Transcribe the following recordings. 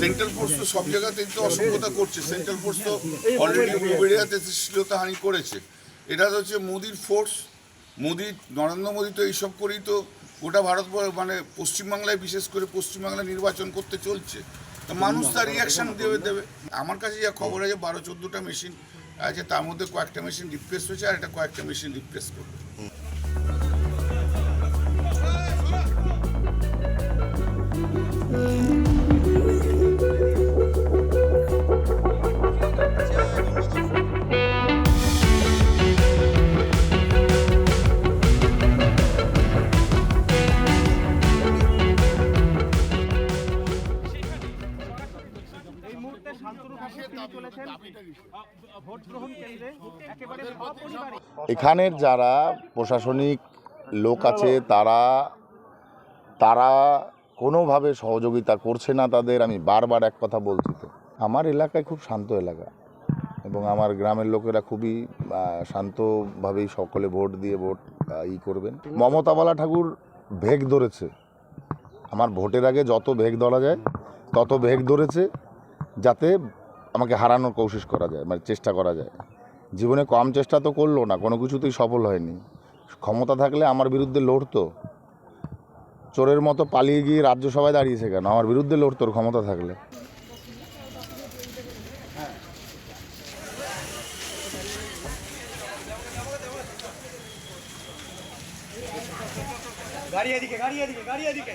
Central force তো সব জায়গাতেই তো অসভ্যতা করছে। সেন্ট্রাল ফোর্স তো অলরেডি উলুবেড়িয়াতে শ্লীলতাহানি করেছে। এটা হচ্ছে মোদির ফোর্স মোদি, নরেন্দ্র মোদী তো এইসব করেই তো গোটা ভারত মানে পশ্চিমবাংলায়, বিশেষ করে পশ্চিমবাংলায় নির্বাচন করতে চলছে। তো মানুষ তার রিয়াকশন দেবে দেবে। আমার কাছে যা খবর আছে বারো চোদ্দোটা মেশিন আছে, তার মধ্যে কয়েকটা মেশিন রিপ্লেস হয়েছে, আর একটা কয়েকটা মেশিন রিপ্লেস করবে। এখানের যারা প্রশাসনিক লোক আছে তারা তারা কোনোভাবে সহযোগিতা করছে না তাদের আমি বারবার এক কথা বলছি তো। আমার এলাকায় খুব শান্ত এলাকা এবং আমার গ্রামের লোকেরা খুবই শান্তভাবেই সকলে ভোট দিয়ে ভোট ই করবেন। মমতাবালা ঠাকুর ভেগ ধরেছে। আমার ভোটের আগে যত ভেগ ধরা যায় তত ভেগ ধরেছে। যাতে আমাকে হারানোর কোশিশ করা যায় মানে চেষ্টা করা যায়। জীবনে কম চেষ্টা তো করল না, কোনো কিছুতেই সফল হয়নি। ক্ষমতা থাকলে আমার বিরুদ্ধে লড়তো। চোরের মতো পালিয়ে গিয়ে রাজ্যসভায় দাঁড়িয়েছে কেন? আমার বিরুদ্ধে লড়তো ক্ষমতা থাকলে। গাড়ি এদিকে গাড়ি এদিকে গাড়ি এদিকে।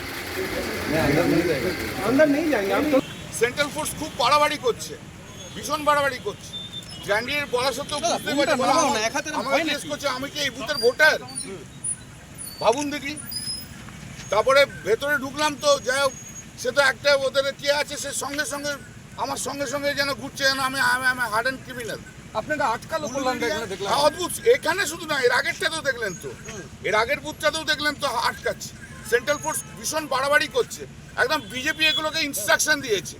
সেন্ট্রাল ফোর্স খুব বাড়াবাড়ি করছে। ভীষণ বাড়াবাড়ি করছে। ক্যান্ডিডেট বলা সত্ত্বেও বুঝতে পারছে বলে আমাকে জিজ্ঞেস করছে আমি কি এই বুথের ভোটার ভাবুন দেখি। তারপরে ভেতরে ঢুকলাম তো যাই হোক সে তো একটা ওদের কে আছে সে সঙ্গে সঙ্গে আমার সঙ্গে সঙ্গে যেন ঘুরছে যেন আমি আমি আমি হার্ড অ্যান্ড ক্রিমিনাল আপনাকে আটকালো হ্যাঁ, অদ্ভুত এখানে শুধু না এর আগেরটাতেও দেখলেন তো। এর আগের বুথটাতেও দেখলেন তো আটকাচ্ছে। সেন্ট্রাল ফোর্স ভীষণ বাড়াবাড়ি করছে। একদম বিজেপি এগুলোকে ইনস্ট্রাকশন দিয়েছে।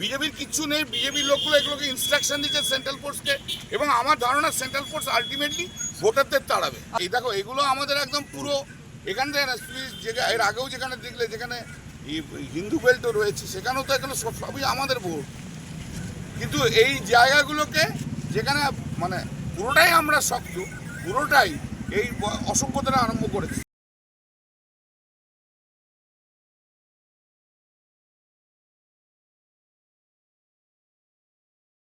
বিজেপির কিচ্ছু নেই বিজেপির লোকগুলো এগুলোকে ইনস্ট্রাকশন দিয়েছে সেন্ট্রাল ফোর্সকে এবং আমার ধারণা সেন্ট্রাল ফোর্স আলটিমেটলি ভোটারদের তাড়াবে। এই দেখো, এগুলো আমাদের একদম পুরো এখান থেকে এর আগেও যেখানে দেখলে, যেখানে হিন্দু বেল্টও রয়েছে, সেখানেও তো এখানে সব সবই আমাদের ভোট। কিন্তু এই জায়গাগুলোকে যেখানে মানে পুরোটাই আমরা শক্ত, পুরোটাই এই অসভ্যতাটা আরম্ভ করেছি।